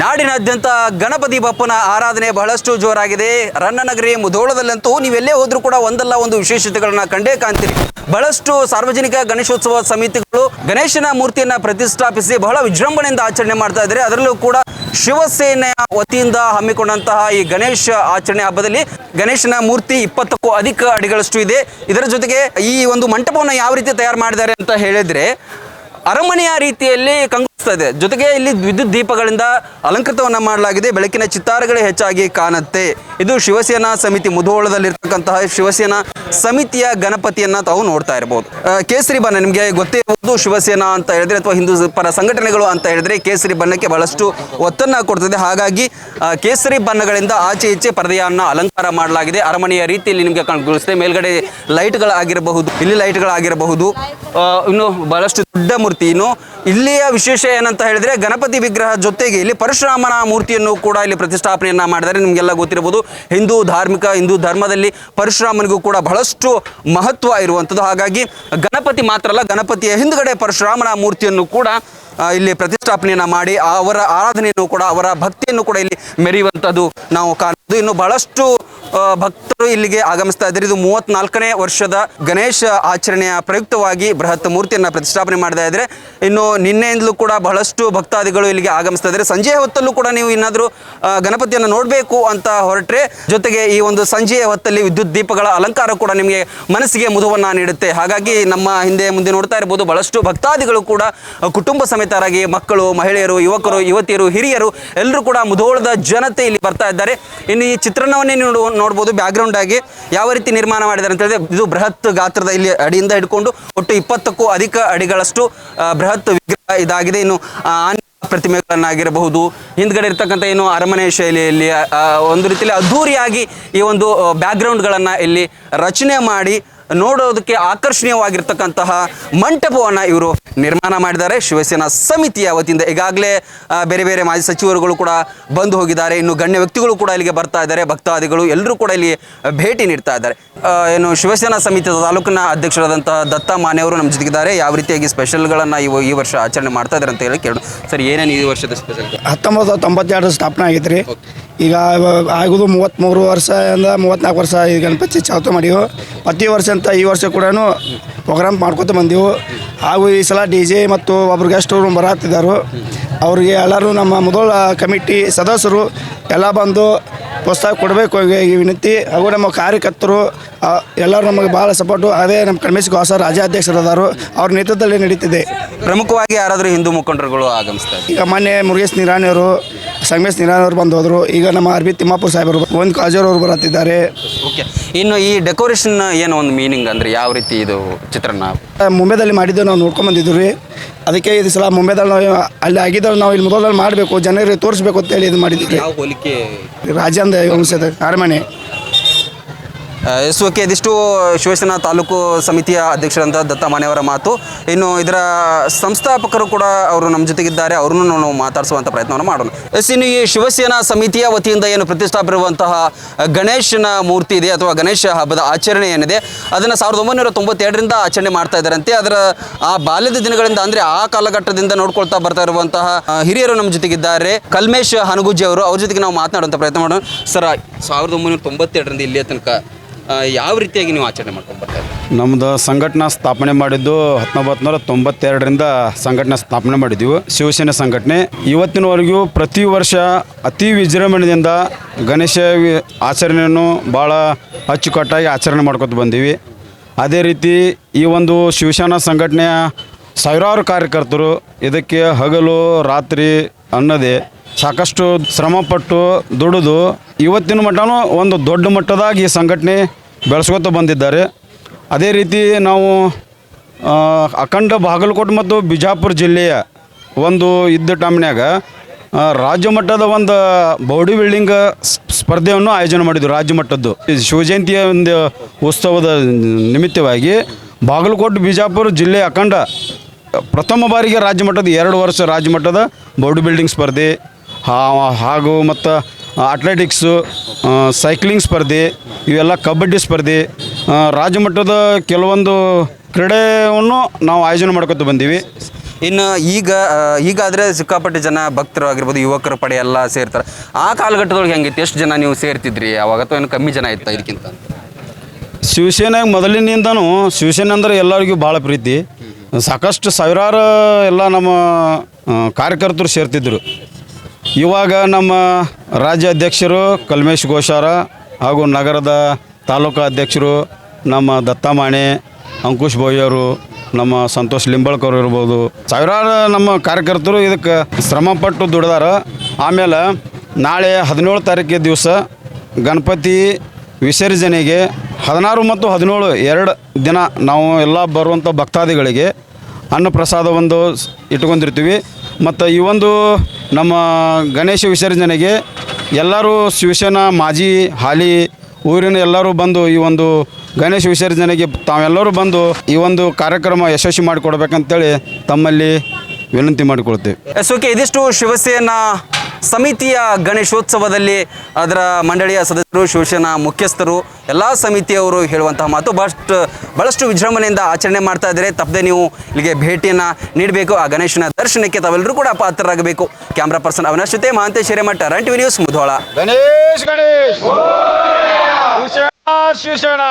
ನಾಡಿನಾದ್ಯಂತ ಗಣಪತಿ ಬಪ್ಪನ ಆರಾಧನೆ ಬಹಳಷ್ಟು ಜೋರಾಗಿದೆ. ರನ್ನನಗರಿ ಮುಧೋಳದಲ್ಲಂತೂ ನೀವೆಲ್ಲೇ ಹೋದ್ರೂ ಕೂಡ ಒಂದಲ್ಲ ಒಂದು ವಿಶೇಷತೆಗಳನ್ನ ಕಂಡೇ ಕಾಣ್ತೀರಿ. ಬಹಳಷ್ಟು ಸಾರ್ವಜನಿಕ ಗಣೇಶೋತ್ಸವ ಸಮಿತಿಗಳು ಗಣೇಶನ ಮೂರ್ತಿಯನ್ನ ಪ್ರತಿಷ್ಠಾಪಿಸಿ ಬಹಳ ವಿಜೃಂಭಣೆಯಿಂದ ಆಚರಣೆ ಮಾಡ್ತಾ ಇದ್ದಾರೆ. ಅದರಲ್ಲೂ ಕೂಡ ಶಿವಸೇನೆಯ ವತಿಯಿಂದ ಹಮ್ಮಿಕೊಂಡಂತಹ ಈ ಗಣೇಶ ಆಚರಣೆ ಹಬ್ಬದಲ್ಲಿ ಗಣೇಶನ ಮೂರ್ತಿ ಇಪ್ಪತ್ತಕ್ಕೂ ಅಧಿಕ ಅಡಿಗಳಷ್ಟು ಇದೆ. ಇದರ ಜೊತೆಗೆ ಈ ಒಂದು ಮಂಟಪವನ್ನು ಯಾವ ರೀತಿ ತಯಾರು ಮಾಡಿದ್ದಾರೆ ಅಂತ ಹೇಳಿದ್ರೆ ಅರಮನೆಯ ರೀತಿಯಲ್ಲಿ ಕಂಗೊಳಿಸ್ತಾ ಇದೆ. ಜೊತೆಗೆ ಇಲ್ಲಿ ವಿದ್ಯುತ್ ದೀಪಗಳಿಂದ ಅಲಂಕೃತವನ್ನ ಮಾಡಲಾಗಿದೆ. ಬೆಳಕಿನ ಚಿತ್ತಾರಗಳೇ ಹೆಚ್ಚಾಗಿ ಕಾಣುತ್ತೆ. ಇದು ಶಿವಸೇನಾ ಸಮಿತಿ ಮುಧೋಳದಲ್ಲಿರ್ತಕ್ಕಂತಹ ಶಿವಸೇನಾ ಸಮಿತಿಯ ಗಣಪತಿಯನ್ನ ತಾವು ನೋಡ್ತಾ ಇರಬಹುದು ಕೇಸರಿ ಬಣ್ಣ ನಿಮಗೆ ಗೊತ್ತಿರಬಹುದು. ಶಿವಸೇನಾ ಅಂತ ಹೇಳಿದ್ರೆ ಅಥವಾ ಹಿಂದೂ ಪರ ಸಂಘಟನೆಗಳು ಅಂತ ಹೇಳಿದ್ರೆ ಕೇಸರಿ ಬಣ್ಣಕ್ಕೆ ಬಹಳಷ್ಟು ಒತ್ತನ್ನ ಕೊಡ್ತದೆ. ಹಾಗಾಗಿ ಕೇಸರಿ ಬಣ್ಣಗಳಿಂದ ಆಚೆ ಈಚೆ ಪರದೆಯನ್ನ ಅಲಂಕಾರ ಮಾಡಲಾಗಿದೆ. ಅರಮನೆಯ ರೀತಿಯಲ್ಲಿ ನಿಮಗೆ ಕಾಣಿಸ್ತದೆ ಮೇಲ್ಗಡೆ ಲೈಟ್ಗಳಾಗಿರಬಹುದು. ಇಲ್ಲಿ ಲೈಟ್ಗಳಾಗಿರಬಹುದು. ಇನ್ನು ಬಹಳಷ್ಟು ದೊಡ್ಡ ಮೂರ್ತಿ ಇನ್ನು ಇಲ್ಲಿಯ ವಿಶೇಷ ಏನಂತ ಹೇಳಿದ್ರೆ ಗಣಪತಿ ವಿಗ್ರಹ ಜೊತೆಗೆ ಇಲ್ಲಿ ಪರಶುರಾಮನ ಮೂರ್ತಿಯನ್ನು ಕೂಡ ಇಲ್ಲಿ ಪ್ರತಿಷ್ಠಾಪನೆಯನ್ನ ಮಾಡಿದ್ದಾರೆ. ನಿಮಗೆಲ್ಲ ಗೊತ್ತಿರಬಹುದು. ಹಿಂದೂ ಧಾರ್ಮಿಕ, ಹಿಂದೂ ಧರ್ಮದಲ್ಲಿ ಪರಶುರಾಮನಿಗೂ ಕೂಡ ಬಹಳಷ್ಟು ಮಹತ್ವ ಇರುವಂಥದ್ದು ಹಾಗಾಗಿ ಗಣಪತಿ ಮಾತ್ರ ಅಲ್ಲ, ಗಣಪತಿಯ ಹಿಂದ್ಗಡೆ ಪರಶುರಾಮನ ಮೂರ್ತಿಯನ್ನು ಕೂಡ ಇಲ್ಲಿ ಪ್ರತಿಷ್ಠಾಪನೆಯನ್ನ ಮಾಡಿ ಅವರ ಆರಾಧನೆಯನ್ನು ಕೂಡ, ಅವರ ಭಕ್ತಿಯನ್ನು ಕೂಡ ಇಲ್ಲಿ ಮೆರೆಯುವಂಥದ್ದು ನಾವು ಕಾಣಬಹುದು. ಇನ್ನು ಬಹಳಷ್ಟು ಭಕ್ತರು ಇಲ್ಲಿಗೆ ಆಗಮಿಸ್ತಾ ಇದ್ದಾರೆ. ಇದು ಮೂವತ್ನಾಲ್ಕನೇ ವರ್ಷದ ಗಣೇಶ ಆಚರಣೆಯ ಪ್ರಯುಕ್ತವಾಗಿ ಬೃಹತ್ ಮೂರ್ತಿಯನ್ನ ಪ್ರತಿಷ್ಠಾಪನೆ ಮಾಡ್ತಾ ಇದ್ದಾರೆ. ಇನ್ನು ನಿನ್ನೆಯಿಂದಲೂ ಕೂಡ ಬಹಳಷ್ಟು ಭಕ್ತಾದಿಗಳು ಇಲ್ಲಿಗೆ ಆಗಮಿಸ್ತಾ ಇದ್ದಾರೆ. ಸಂಜೆಯ ಹೊತ್ತಲ್ಲೂ ಕೂಡ ನೀವು ಇನ್ನಾದರೂ ಗಣಪತಿಯನ್ನು ನೋಡಬೇಕು ಅಂತ ಹೊರಟ್ರೆ, ಜೊತೆಗೆ ಈ ಒಂದು ಸಂಜೆಯ ಹೊತ್ತಲ್ಲಿ ವಿದ್ಯುತ್ ದೀಪಗಳ ಅಲಂಕಾರ ಕೂಡ ನಿಮಗೆ ಮನಸ್ಸಿಗೆ ಮುದುವನ್ನು ನೀಡುತ್ತೆ. ಹಾಗಾಗಿ ನಮ್ಮ ಹಿಂದೆ ಮುಂದೆ ನೋಡ್ತಾ ಇರಬಹುದು ಬಹಳಷ್ಟು ಭಕ್ತಾದಿಗಳು ಕೂಡ ಕುಟುಂಬ ಸಮೇತರಾಗಿ ಮಕ್ಕಳು, ಮಹಿಳೆಯರು, ಯುವಕರು, ಯುವತಿಯರು, ಹಿರಿಯರು ಎಲ್ಲರೂ ಕೂಡ ಮುಧೋಳದ ಜನತೆ ಇಲ್ಲಿ ಬರ್ತಾ ಇದ್ದಾರೆ. ಇನ್ನು ಈ ಚಿತ್ರಣವನ್ನೇ ನೀವು ನೋಡು- ನೋಡ್ಬೋದು. ಬ್ಯಾಕ್ಗ್ರೌಂಡ್ ಆಗಿ ಯಾವ ರೀತಿ ನಿರ್ಮಾಣ ಮಾಡಿದ್ದಾರೆ ಅಂತ ಹೇಳಿದ್ರೆ ಇದು ಬೃಹತ್ ಗಾತ್ರದ ಇಲ್ಲಿ ಅಡಿಯಿಂದ ಹಿಡ್ಕೊಂಡು ಒಟ್ಟು ಇಪ್ಪತ್ತಕ್ಕೂ ಅಧಿಕ ಅಡಿಗಳಷ್ಟು ಬೃಹತ್ ವಿಗ್ರಹ ಇದಾಗಿದೆ. ಇನ್ನು ಪ್ರತಿಮೆಗಳನ್ನಾಗಿರಬಹುದು. ಹಿಂದ್ಗಡೆ ಇರ್ತಕ್ಕಂಥ ಏನು ಅರಮನೆ ಶೈಲಿಯಲ್ಲಿ ಒಂದು ರೀತಿಯಲ್ಲಿ ಅದ್ಧೂರಿಯಾಗಿ ಈ ಒಂದು ಬ್ಯಾಕ್ಗ್ರೌಂಡ್ಗಳನ್ನು ಇಲ್ಲಿ ರಚನೆ ಮಾಡಿ ನೋಡೋದಕ್ಕೆ ಆಕರ್ಷಣೀಯವಾಗಿರ್ತಕ್ಕಂತಹ ಮಂಟಪವನ್ನು ಇವರು ನಿರ್ಮಾಣ ಮಾಡಿದ್ದಾರೆ. ಶಿವಸೇನಾ ಸಮಿತಿಯ ವತಿಯಿಂದ ಈಗಾಗಲೇ ಬೇರೆ ಬೇರೆ ಮಾಜಿ ಸಚಿವರುಗಳು ಕೂಡ ಬಂದು ಹೋಗಿದ್ದಾರೆ. ಇನ್ನು ಗಣ್ಯ ವ್ಯಕ್ತಿಗಳು ಕೂಡ ಇಲ್ಲಿಗೆ ಬರ್ತಾ ಇದ್ದಾರೆ. ಭಕ್ತಾದಿಗಳು ಎಲ್ಲರೂ ಕೂಡ ಇಲ್ಲಿ ಭೇಟಿ ನೀಡ್ತಾ ಇದ್ದಾರೆ. ಏನು ಶಿವಸೇನಾ ಸಮಿತಿಯ ತಾಲೂಕಿನ ಅಧ್ಯಕ್ಷರಾದಂತಹ ದತ್ತ ಮಾನೆಯವರು ನಮ್ಮ ಜೊತೆಗಿದ್ದಾರೆ. ಯಾವ ರೀತಿಯಾಗಿ ಸ್ಪೆಷಲ್ಗಳನ್ನು ಇವು ಈ ವರ್ಷ ಆಚರಣೆ ಮಾಡ್ತಾ ಇದ್ದಾರೆ ಅಂತ ಹೇಳಿ ಕೇಳೋಣ. ಸರ್ ಏನೇನು ಈ ವರ್ಷದ ಸ್ಪೆಷಲ್ ಹತ್ತೊಂಬತ್ತು ತೊಂಬತ್ತೆರಡು ಸ್ಥಾಪನೆ ಆಗಿದ್ರಿ ರೀ ಈಗ ಆಗೋದು ಮೂವತ್ತ್ಮೂರು ವರ್ಷದಿಂದ ಮೂವತ್ತ್ನಾಲ್ಕು ವರ್ಷ ಈ ಗಣಪತಿ ಚಾವತ ಮಾಡಿವು. ಪ್ರತಿ ವರ್ಷ ಅಂತ ಈ ವರ್ಷ ಕೂಡ ಪ್ರೋಗ್ರಾಮ್ ಮಾಡ್ಕೊತ ಬಂದೆವು. ಹಾಗೂ ಈ ಸಲ ಡಿ ಜೆ ಮತ್ತು ಒಬ್ರು ಗೆಸ್ಟ್ ಅವರು ಬರತ್ತಿದ್ದಾರೆ ಅವರಿಗೆ ಎಲ್ಲರೂ ನಮ್ಮ ಮೊದಲ ಕಮಿಟಿ ಸದಸ್ಯರು ಎಲ್ಲ ಬಂದು ಪ್ರೋತ್ಸಾಹ ಕೊಡಬೇಕು ಈ ವಿನಂತಿ. ಹಾಗೂ ನಮ್ಮ ಕಾರ್ಯಕರ್ತರು ಎಲ್ಲರೂ ನಮಗೆ ಭಾಳ ಸಪೋರ್ಟು ಅದೇ ನಮ್ಮ ಕಣ್ಮೇಶ್ ಹೊಸ ರಾಜ್ಯಾಧ್ಯಕ್ಷರು ಅದಾರು ಅವ್ರ ನೇತೃತ್ವದಲ್ಲಿ ನಡೀತಿದೆ. ಪ್ರಮುಖವಾಗಿ ಯಾರಾದರೂ ಹಿಂದೂ ಮುಖಂಡರುಗಳು ಆಗಮಿಸ್ತಾ ಈಗ ಮೊನ್ನೆ ಮುರುಗೇಶ್ ನಿರಾಣಿ ಅವರು ಸಂಗಮೇಶ್ ನಿರಾಣಿ ಅವರು ಬಂದು ಹೋದರು ಈಗ ನಮ್ಮ ಅರ್ಬಿ ತಿಮ್ಮಾಪುರ ಸಾಹೇಬರು ಒಂದು ಕಾಜೂರ್ ಅವರು ಬರುತ್ತಿದ್ದಾರೆ. ಓಕೆ. ಇನ್ನು ಈ ಡೆಕೋರೇಷನ್ ಏನು ಒಂದು ಮೀನಿಂಗ್ ಅಂದರೆ ಯಾವ ರೀತಿ ಇದು ಚಿತ್ರಣ? ಮುಂಬೈದಲ್ಲಿ ಮಾಡಿದ್ದು ನಾವು ನೋಡ್ಕೊಂಡ್ಬಂದಿದ್ದು ರೀ. ಅದಕ್ಕೆ ಇದು ಸಲ ಮುಂಬೈದಲ್ಲಿ ನಾವು ಅಲ್ಲಿ ಆಗಿದ್ದಲ್ಲಿ ನಾವು ಇಲ್ಲಿ ಮೊದಲಲ್ಲಿ ಮಾಡಬೇಕು ಜನರಿಗೆ ತೋರಿಸ್ಬೇಕು ಅಂತೇಳಿ ಇದು ಮಾಡಿದ್ವಿ ರೀ ಯಾವ ಹೋಲಿಕೆ? ರಾಜ್ಯಾಂದ ವಂಶದ ಅರಮನೆ. ಎಸ್ ಓಕೆ ಇದಿಷ್ಟು ಶಿವಸೇನಾ ತಾಲೂಕು ಸಮಿತಿಯ ಅಧ್ಯಕ್ಷರಂತ ದತ್ತ ಮಾನೆಯವರ ಮಾತು. ಇನ್ನು ಇದರ ಸಂಸ್ಥಾಪಕರು ಕೂಡ ಅವರು ನಮ್ಮ ಜೊತೆಗಿದ್ದಾರೆ. ಅವ್ರನ್ನೂ ನಾವು ಮಾತಾಡಿಸುವಂಥ ಪ್ರಯತ್ನವನ್ನು ಮಾಡೋಣ. ಎಸ್, ಇನ್ನು ಈ ಶಿವಸೇನಾ ಸಮಿತಿಯ ವತಿಯಿಂದ ಏನು ಪ್ರತಿಷ್ಠಾಪಿರುವಂತಹ ಗಣೇಶನ ಮೂರ್ತಿ ಇದೆ ಅಥವಾ ಗಣೇಶ ಹಬ್ಬದ ಆಚರಣೆ ಏನಿದೆ, ಅದನ್ನು ಸಾವಿರದ ಒಂಬೈನೂರ ತೊಂಬತ್ತೆರಡರಿಂದ ಆಚರಣೆ ಮಾಡ್ತಾ ಇದ್ದಾರಂತೆ. ಅದರ ಆ ಬಾಲ್ಯದ ದಿನಗಳಿಂದ ಅಂದರೆ ಆ ಕಾಲಘಟ್ಟದಿಂದ ನೋಡ್ಕೊಳ್ತಾ ಬರ್ತಾ ಇರುವಂತಹ ಹಿರಿಯರು ನಮ್ಮ ಜೊತೆಗಿದ್ದಾರೆ. ಕಲ್ಮೇಶ್ ಹನುಗುಜಿ ಅವರು, ಅವ್ರ ಜೊತೆಗೆ ನಾವು ಮಾತನಾಡುವಂಥ ಪ್ರಯತ್ನ ಮಾಡೋಣ. ಸರ್ ಸಾವಿರದ ಒಂಬೈನೂರ ತೊಂಬತ್ತೆರಡರಿಂದ ಇಲ್ಲಿಯ ತನಕ ಯಾವ ರೀತಿಯಾಗಿ ನೀವು ಆಚರಣೆ ಮಾಡ್ಕೊಂಡು ಬರ್ತಾ ನಮ್ಮದು ಸಂಘಟನಾ ಸ್ಥಾಪನೆ ಮಾಡಿದ್ದು ಹತ್ತೊಂಬತ್ತು ನೂರ ತೊಂಬತ್ತೆರಡರಿಂದ ಸಂಘಟನೆ ಸ್ಥಾಪನೆ ಮಾಡಿದ್ದೀವಿ ಶಿವಸೇನೆ ಸಂಘಟನೆ. ಇವತ್ತಿನವರೆಗೂ ಪ್ರತಿ ವರ್ಷ ಅತಿ ವಿಜೃಂಭಣೆಯಿಂದ ಗಣೇಶ ಆಚರಣೆಯನ್ನು ಭಾಳ ಅಚ್ಚುಕಟ್ಟಾಗಿ ಆಚರಣೆ ಮಾಡ್ಕೊತ ಬಂದೀವಿ. ಅದೇ ರೀತಿ ಈ ಒಂದು ಶಿವಸೇನಾ ಸಂಘಟನೆಯ ಸಾವಿರಾರು ಕಾರ್ಯಕರ್ತರು ಇದಕ್ಕೆ ಹಗಲು, ರಾತ್ರಿ ಅನ್ನದೇ ಸಾಕಷ್ಟು ಶ್ರಮಪಟ್ಟು ದುಡಿದು ಇವತ್ತಿನ ಮಟ್ಟನೂ ಒಂದು ದೊಡ್ಡ ಮಟ್ಟದಾಗಿ ಈ ಸಂಘಟನೆ ಬೆಳೆಸ್ಕೊತ ಬಂದಿದ್ದಾರೆ. ಅದೇ ರೀತಿ ನಾವು ಅಖಂಡ ಬಾಗಲಕೋಟೆ ಮತ್ತು ಬಿಜಾಪುರ ಜಿಲ್ಲೆಯ ಒಂದು ಇದ್ದ ಟಮ್ನ್ಯಾಗ ರಾಜ್ಯ ಮಟ್ಟದ ಒಂದು ಬೌಡಿ ಬಿಲ್ಡಿಂಗ್ ಸ್ಪರ್ಧೆಯನ್ನು ಆಯೋಜನೆ ಮಾಡಿದ್ರು ರಾಜ್ಯ ಮಟ್ಟದ್ದು. ಶಿವಜಯಂತಿಯ ಒಂದು ಉತ್ಸವದ ನಿಮಿತ್ತವಾಗಿ ಬಾಗಲಕೋಟೆ, ಬಿಜಾಪುರ ಜಿಲ್ಲೆ ಅಖಂಡ ಪ್ರಥಮ ಬಾರಿಗೆ ರಾಜ್ಯ ಮಟ್ಟದ ಎರಡು ವರ್ಷ ರಾಜ್ಯ ಮಟ್ಟದ ಬೌಡಿ ಬಿಲ್ಡಿಂಗ್ ಸ್ಪರ್ಧೆ ಹಾಗೂ ಮತ್ತು ಅಥ್ಲೆಟಿಕ್ಸು ಸೈಕ್ಲಿಂಗ್ ಸ್ಪರ್ಧೆ ಇವೆಲ್ಲ ಕಬಡ್ಡಿ ಸ್ಪರ್ಧೆ ರಾಜ್ಯಮಟ್ಟದ ಕೆಲವೊಂದು ಕ್ರೀಡೆಯನ್ನು ನಾವು ಆಯೋಜನೆ ಮಾಡ್ಕೊತ ಬಂದೀವಿ. ಇನ್ನು ಈಗ ಈಗಾದರೆ ಸಿಕ್ಕಾಪಟ್ಟೆ ಜನ ಭಕ್ತರು ಆಗಿರ್ಬೋದು ಯುವಕರ ಪಡೆ ಎಲ್ಲ ಸೇರ್ತಾರೆ. ಆ ಕಾಲಘಟ್ಟದೊಳಗೆ ಹೆಂಗಿತ್ತು? ಎಷ್ಟು ಜನ ನೀವು ಸೇರ್ತಿದ್ರಿ? ಅವಾಗ ಅಥವಾ ಏನು ಕಮ್ಮಿ ಜನ ಇತ್ತು ಇದಕ್ಕಿಂತ? ಶಿವಸೇನೆಗೆ ಮೊದಲಿನಿಂದನೂ ಶಿವಸೇನೆ ಅಂದರೆ ಎಲ್ಲರಿಗೂ ಭಾಳ ಪ್ರೀತಿ. ಸಾಕಷ್ಟು ಸಾವಿರಾರು ಎಲ್ಲ ನಮ್ಮ ಕಾರ್ಯಕರ್ತರು ಸೇರ್ತಿದ್ದರು ಇವಾಗ ನಮ್ಮ ರಾಜ್ಯಾಧ್ಯಕ್ಷರು ಕಲ್ಮೇಶ್ ಘೋಷಾರ ಹಾಗೂ ನಗರದ ತಾಲೂಕಾ ಅಧ್ಯಕ್ಷರು ನಮ್ಮ ದತ್ತಮಾಣೆ, ಅಂಕುಶ್ ಬೋಯರು ನಮ್ಮ ಸಂತೋಷ್ ಲಿಂಬಳ್ಕರ್ ಇರ್ಬೋದು. ಸಾವಿರಾರು ನಮ್ಮ ಕಾರ್ಯಕರ್ತರು ಇದಕ್ಕೆ ಶ್ರಮಪಟ್ಟು ದುಡ್ದಾರ. ಆಮೇಲೆ ನಾಳೆ ಹದಿನೇಳು ತಾರೀಕಿನ ದಿವಸ ಗಣಪತಿ ವಿಸರ್ಜನೆಗೆ ಹದಿನಾರು ಮತ್ತು ಹದಿನೇಳು ಎರಡು ದಿನ ನಾವು ಎಲ್ಲ ಬರುವಂಥ ಭಕ್ತಾದಿಗಳಿಗೆ ಅನ್ನ ಸ್- ಇಟ್ಕೊಂಡಿರ್ತೀವಿ. ಮತ್ತು ಈ ಒಂದು ನಮ್ಮ ಗಣೇಶ ವಿಸರ್ಜನೆಗೆ ಎಲ್ಲರೂ ಶಿವಸೇನಾ, ಮಾಜಿ, ಹಾಲಿ ಊರಿನ ಎಲ್ಲರೂ ಬಂದು ಈ ಒಂದು ಗಣೇಶ ವಿಸರ್ಜನೆಗೆ ತಾವೆಲ್ಲರೂ ಬಂದು ಈ ಒಂದು ಕಾರ್ಯಕ್ರಮ ಯಶಸ್ವಿ ಮಾಡಿಕೊಡ್ಬೇಕಂತೇಳಿ ತಮ್ಮಲ್ಲಿ ವಿನಂತಿ ಮಾಡಿಕೊಳ್ತೇವೆ. ಎಸ್, ಓಕೆ, ಇದಿಷ್ಟು ಶಿವಸೇನಾ ಸಮಿತಿಯ ಗಣೇಶೋತ್ಸವದಲ್ಲಿ ಅದರ ಮಂಡಳಿಯ ಸದಸ್ಯರು, ಶಿವಸೇನಾ ಮುಖ್ಯಸ್ಥರು, ಎಲ್ಲ ಸಮಿತಿಯವರು ಹೇಳುವಂತಹ ಮಾತು ಬಹಳಷ್ಟು ಬಹಳಷ್ಟು ವಿಜೃಂಭಣೆಯಿಂದ ಆಚರಣೆ ಮಾಡ್ತಾ ಇದ್ದಾರೆ. ತಪ್ಪದೆ ನೀವು ಇಲ್ಲಿಗೆ ಭೇಟಿಯನ್ನು ನೀಡಬೇಕು. ಆ ಗಣೇಶನ ದರ್ಶನಕ್ಕೆ ತಾವೆಲ್ಲರೂ ಕೂಡ ಪಾತ್ರರಾಗಬೇಕು. ಕ್ಯಾಮ್ರಾ ಪರ್ಸನ್ ಅವಿನಾಶ್ ಜೊತೆ Mahantesh Hiremath run TV news Mudhol. Ganesh Ganesh! Shivsena!